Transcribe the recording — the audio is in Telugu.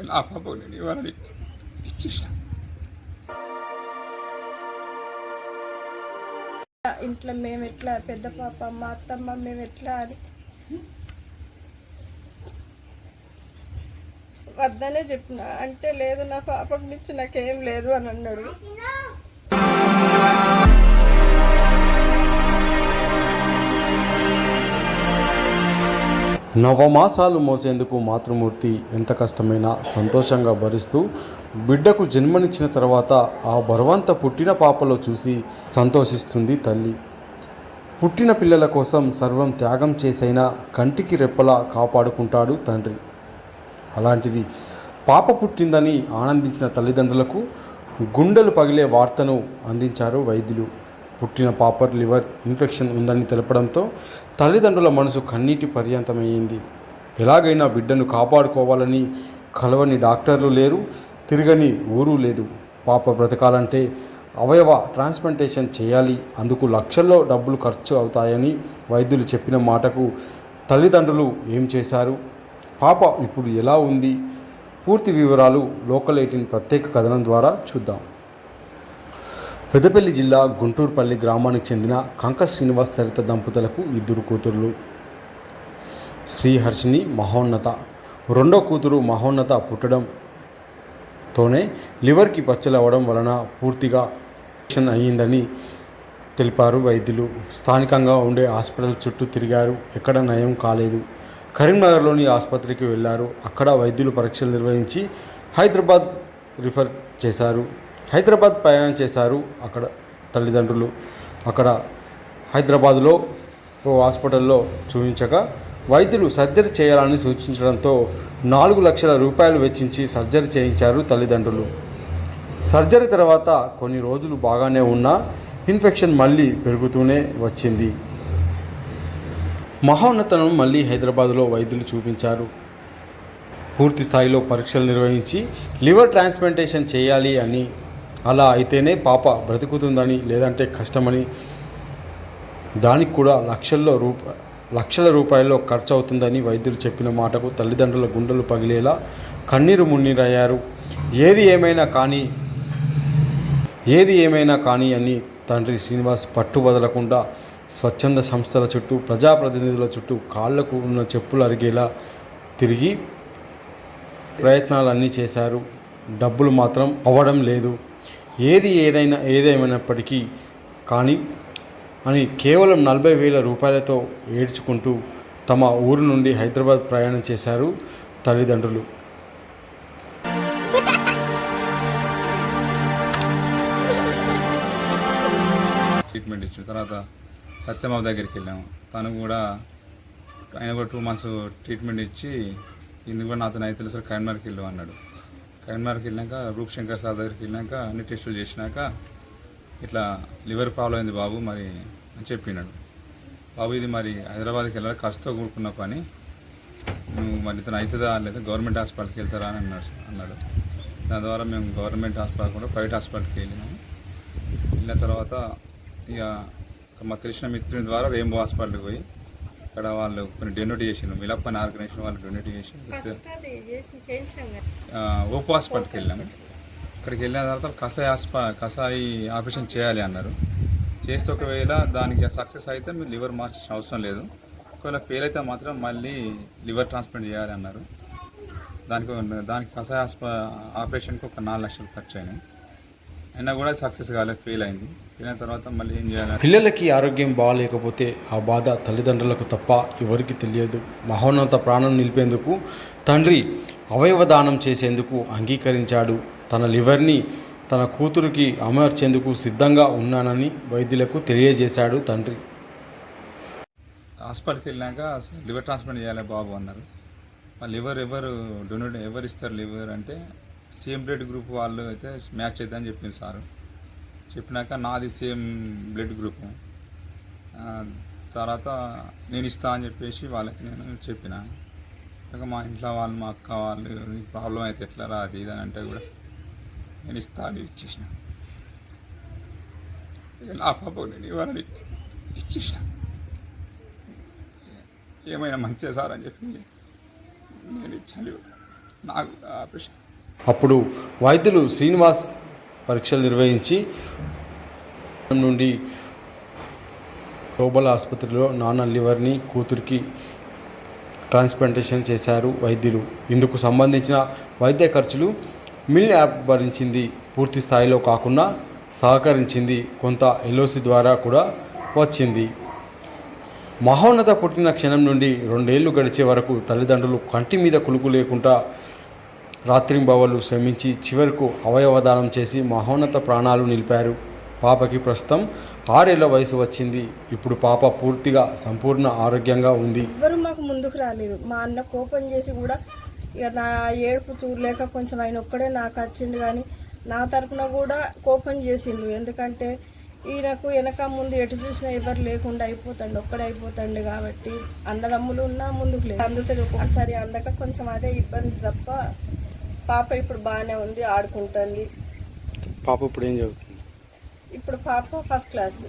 నా పాపకు నేను ఇచ్చేసిన. ఇంట్లో మేము ఎట్లా పెద్ద పాప మా అత్తమ్మ మేము ఎట్లా అని. వద్దనే చెప్పిన. అంటే లేదు నా పాపకు మించి నాకేం లేదు అని అన్నాడు. నవమాసాలు మోసేందుకు మాతృమూర్తి ఎంత కష్టమైనా సంతోషంగా భరిస్తూ బిడ్డకు జన్మనిచ్చిన తర్వాత ఆ బరువంత పుట్టిన పాపలో చూసి సంతోషిస్తుంది తల్లి. పుట్టిన పిల్లల కోసం సర్వం త్యాగం చేసైనా కంటికి రెప్పలా కాపాడుకుంటాడు తండ్రి. అలాంటిది పాప పుట్టిందని ఆనందించిన తల్లిదండ్రులకు గుండెలు పగిలే వార్తను అందించారు వైద్యులు. పుట్టిన పాపర్ లివర్ ఇన్ఫెక్షన్ ఉందని తెలపడంతో తల్లిదండ్రుల మనసు కన్నీటి పర్యంతమయ్యింది. ఎలాగైనా బిడ్డను కాపాడుకోవాలని కలవని డాక్టర్లు లేరు తిరగని ఊరు లేదు. పాప బ్రతకాలంటే అవయవ ట్రాన్స్ప్లాంటేషన్ చేయాలి. అందుకు లక్షల్లో డబ్బులు ఖర్చు అవుతాయని వైద్యులు చెప్పిన మాటకు తల్లిదండ్రులు ఏం చేశారు? పాప ఇప్పుడు ఎలా ఉంది? పూర్తి వివరాలు లోకల్ ఎయిటీన్ ప్రత్యేక కథనం ద్వారా చూద్దాం. పెద్దపల్లి జిల్లా గుంటూరుపల్లి గ్రామానికి చెందిన కంక శ్రీనివాస్ సరిత దంపతులకు ఇద్దరు కూతుర్లు. శ్రీహర్షిని మహోన్నత. రెండో కూతురు మహోన్నత పుట్టడంతోనే లివర్కి పచ్చలవ్వడం వలన పూర్తిగా ఇన్ఫెక్షన్ అయ్యిందని తెలిపారు వైద్యులు. స్థానికంగా ఉండే హాస్పిటల్ చుట్టూ తిరిగారు. ఎక్కడ నయం కాలేదు. కరీంనగర్లోని ఆసుపత్రికి వెళ్ళారు అక్కడ వైద్యులు పరీక్షలు నిర్వహించి హైదరాబాద్ రిఫర్ చేశారు. హైదరాబాద్ ప్రయాణం చేశారు అక్కడ తల్లిదండ్రులు. అక్కడ హైదరాబాద్లో ఓ హాస్పిటల్లో చూపించగా వైద్యులు సర్జరీ చేయాలని సూచించడంతో నాలుగు లక్షల రూపాయలు వెచ్చించి సర్జరీ చేయించారు తల్లిదండ్రులు. సర్జరీ తర్వాత కొన్ని రోజులు బాగానే ఉన్నా ఇన్ఫెక్షన్ మళ్ళీ పెరుగుతూనే వచ్చింది. మహోన్నతను మళ్ళీ హైదరాబాద్లో వైద్యులు చూపించారు. పూర్తి స్థాయిలో పరీక్షలు నిర్వహించి లివర్ ట్రాన్స్ప్లాంటేషన్ చేయాలి అని అలా అయితేనే పాప బ్రతుకుతుందని లేదంటే కష్టమని దానికి కూడా లక్షల్లో రూప లక్షల రూపాయల్లో ఖర్చు అవుతుందని వైద్యులు చెప్పిన మాటకు తల్లిదండ్రుల గుండెలు పగిలేలా కన్నీరు మున్నీరయ్యారు. ఏది ఏమైనా కానీ ఏది ఏమైనా కానీ అని తండ్రి శ్రీనివాస్ పట్టు వదలకుండా స్వచ్ఛంద సంస్థల చుట్టూ ప్రజాప్రతినిధుల చుట్టూ కాళ్ళకు ఉన్న చెప్పులు అరిగేలా తిరిగి ప్రయత్నాలన్నీ చేశారు. డబ్బులు మాత్రం అవ్వడం లేదు. ఏది ఏదైనా ఏదేమైనప్పటికీ కానీ అని కేవలం నలభై వేల రూపాయలతో ఏడ్చుకుంటూ తమ ఊరు నుండి హైదరాబాద్ ప్రయాణం చేశారు తల్లిదండ్రులు. ట్రీట్మెంట్ ఇచ్చిన తర్వాత సత్యమావ దగ్గరికి వెళ్ళాము తను కూడా ఆయన కూడా టూ మంత్స్ ట్రీట్మెంట్ ఇచ్చి ఇందుకు కూడా నాతో అయితే తెలుసు కైన్మార్కి వెళ్ళు అన్నాడు. కైన్మార్కి వెళ్ళాక రూప్ శంకర్ సార్ దగ్గరికి వెళ్ళాక అన్ని టెస్టులు చేసినాక ఇట్లా లివర్ ప్రాబ్లం అయింది బాబు మరి అని చెప్పినాడు. బాబు ఇది మరి హైదరాబాద్కి వెళ్ళాలి ఖర్చుతో కూడుకున్న పని. నువ్వు మరి ఇతను అవుతుందా లేదా గవర్నమెంట్ హాస్పిటల్కి వెళ్తారా అని అన్నాడు అన్నాడు. దాని ద్వారా మేము గవర్నమెంట్ హాస్పిటల్ కూడా ప్రైవేట్ హాస్పిటల్కి వెళ్ళినాము వెళ్ళిన తర్వాత ఇక మా తెలిసిన మిత్రుని ద్వారా రెయిన్బో హాస్పిటల్కి పోయి అక్కడ వాళ్ళు కొన్ని డొనేట్ చేసిండ్రు. మిలప్ అని ఆర్గనైజేషన్ వాళ్ళు డొనేట్ చేసి ఓపో హాస్పిటల్కి వెళ్ళాము అక్కడికి వెళ్ళిన తర్వాత కషాయి హాస్ప కషాయి ఆపరేషన్ చేయాలి అన్నారు. చేస్తే ఒకవేళ దానికి సక్సెస్ అయితే మీరు లివర్ మార్చాల్సిన అవసరం లేదు. ఒకవేళ ఫెయిల్ అయితే మాత్రం మళ్ళీ లివర్ ట్రాన్స్ప్లాంట్ చేయాలి అన్నారు. దానికి దానికి కషాయ హాస్ప ఆపరేషన్కి ఒక నాలుగు లక్షలు ఖర్చు అయినాయి. అయినా కూడా సక్సెస్ కాలేదు ఫెయిల్ అయింది. తర్వాత మళ్ళీ ఏం చేయాలి? పిల్లలకి ఆరోగ్యం బాగాలేకపోతే ఆ బాధ తల్లిదండ్రులకు తప్ప ఎవరికి తెలియదు. మహోన్నత ప్రాణం నిలిపేందుకు తండ్రి అవయవ దానం చేసేందుకు అంగీకరించాడు. తన లివర్ని తన కూతురికి అమర్చేందుకు సిద్ధంగా ఉన్నానని వైద్యులకు తెలియజేశాడు తండ్రి. హాస్పిటల్కి వెళ్ళాక లివర్ ట్రాన్స్ప్లాంట్ చేయాలి బాబు అన్నారు. ఆ లివర్ ఎవరు డొనేట్ ఎవరు ఇస్తారు లివర్ అంటే సేమ్ బ్లడ్ గ్రూప్ వాళ్ళు అయితే మ్యాచ్ అవుతుందని చెప్పింది సారు. చెప్పినాక నాది సేమ్ బ్లడ్ గ్రూప్. తర్వాత నేను ఇస్తా అని చెప్పేసి వాళ్ళకి నేను చెప్పిన. ఇక మా ఇంట్లో వాళ్ళు మా అక్క వాళ్ళు నీకు ప్రాబ్లం అయితే ఎట్లా రా అది ఇది అని అంటే కూడా నేను ఇస్తా అని ఇచ్చేసిన. ఇక నా పాపకు నేను ఇవ్వాలని ఇచ్చేసిన. ఏమైనా మంచిగా సార్ అని చెప్పి నేను ఇచ్చాను. నాకు ఆపరేషన్. అప్పుడు వైద్యులు శ్రీనివాస్ పరీక్షలు నిర్వహించి నుండి గ్లోబల్ ఆసుపత్రిలో నాన్న లివర్ని కూతురికి ట్రాన్స్ప్లాంటేషన్ చేశారు వైద్యులు. ఇందుకు సంబంధించిన వైద్య ఖర్చులు మిల్ యాప్ భరించింది. పూర్తి స్థాయిలో కాకుండా సహకరించింది. కొంత ఎల్ఓసి ద్వారా కూడా వచ్చింది. మహోన్నత పుట్టిన క్షణం నుండి రెండేళ్ళు గడిచే వరకు తల్లిదండ్రులు కంటి మీద కులుకు లేకుండా రాత్రింబవళ్ళు శ్రమించి చివరకు అవయవదానం చేసి మహోన్నత ప్రాణాలు నిలిపారు. పాపకి ప్రస్తుతం ఆరేళ్ళ వయసు వచ్చింది. ఇప్పుడు పాప పూర్తిగా సంపూర్ణ ఆరోగ్యంగా ఉంది. ఎవరు మాకు ముందుకు రాలేదు. మా అన్న కోపం చేసి కూడా ఇక నా ఏడుపు చూడలేక కొంచెం ఆయన ఒక్కడే నాకు వచ్చిండు కానీ నా తరపున కూడా కోపం చేసిండు. ఎందుకంటే ఈయనకు వెనక ముందు ఎటు చూసినా ఎవరు లేకుండా అయిపోతాడు ఒక్కడే అయిపోతాడు కాబట్టి అన్నదమ్ములు ఉన్నా ముందుకు లేదు అందుతుంది ఒక్కొక్కసారి అందక కొంచెం అదే ఇబ్బంది తప్ప పాప ఇప్పుడు బాగానే ఉంది ఆడుకుంటుంది. పాప ఇప్పుడు ఏం చదువుతుంది? ఇప్పుడు పాప ఫస్ట్ క్లాస్